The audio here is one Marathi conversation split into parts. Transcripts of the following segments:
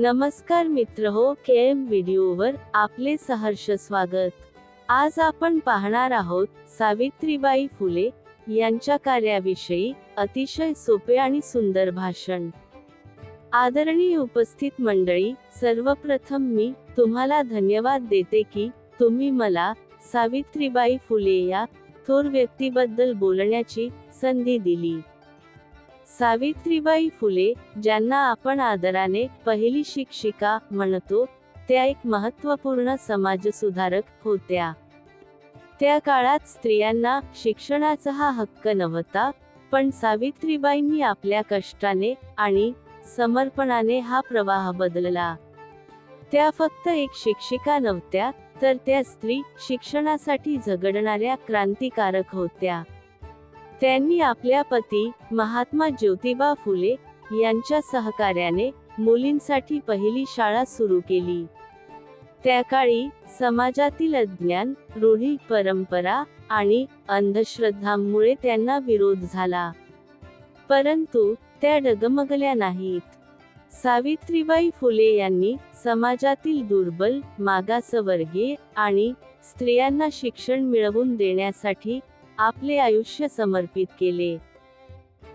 नमस्कार मित्र हो के एम व्हिडिओवर आपले सहर्ष स्वागत. आज आपण पाहणार आहोत सावित्रीबाई फुले यांच्या कार्याविषयी अतिशय सोपे आणि सुंदर भाषण. आदरणीय उपस्थित मंडळी सर्वप्रथम मी तुम्हाला धन्यवाद देते की तुम्ही मला सावित्रीबाई फुले या थोर व्यक्तीबद्दल बोलण्याची संधी दिली. सावित्रीबाई फुले ज्यांना आपण आदराने पहिली शिक्षिका म्हणतो त्या एक महत्त्वपूर्ण समाजसुधारक होत्या. त्या काळात स्त्रियांना शिक्षणाचा हा हक्क नव्हता पण सावित्रीबाईंनी आपल्या कष्टाने आणि समर्पणाने हा प्रवाह बदलला. त्या फक्त एक शिक्षिका नव्हत्या तर त्या स्त्री शिक्षणासाठी झगडणाऱ्या क्रांतिकारक होत्या. त्यांनी आपल्या पती महात्मा ज्योतिबा फुले यांच्या सहकार्याने मुलींसाठी पहिली शाळा सुरू केली. त्या काळी समाजातील अज्ञान रूढी परंपरा आणि अंधश्रद्धांमुळे त्यांना विरोध झाला. परंतु त्या डगमगल्या नाहीत. सावित्रीबाई फुले यांनी समाजातील दुर्बल मागासवर्गीय आणि स्त्रियांना शिक्षण मिळवून देण्यासाठी आपले आयुष्य समर्पित केले.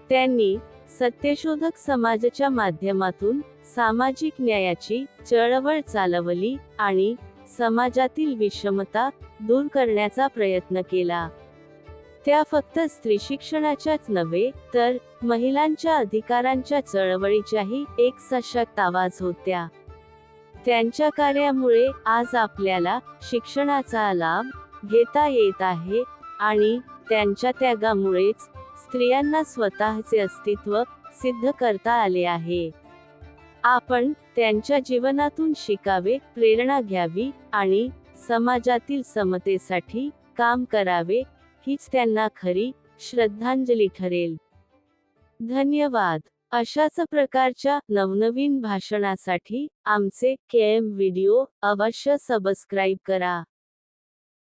त्यांनी सत्यशोधक समाजाच्या माध्यमातून सामाजिक न्यायाची चळवळ चालवली आणि समाजातील विषमता दूर करण्याचा प्रयत्न केला. त्या फक्त स्त्री शिक्षणाच्याच नव्हे तर महिलांच्या अधिकारांच्या चळवळीच्याही एक सशक्त आवाज होत्या. त्यांच्या कार्यामुळे आज आपल्याला शिक्षणाचा लाभ घेता येत आहे आणि त्यांच्या त्यागामुळेच स्त्रियांना स्वतःचे अस्तित्व सिद्ध करता आले आहे. आपण त्यांच्या जीवनातून शिकावे प्रेरणा घ्यावी आणि समाजातील समतेसाठी काम करावे हीच त्यांना खरी श्रद्धांजली ठरेल. धन्यवाद. अशाच प्रकारच्या नवनवीन भाषणासाठी आमचे के एम व्हिडिओ अवश्य सबस्क्राईब करा.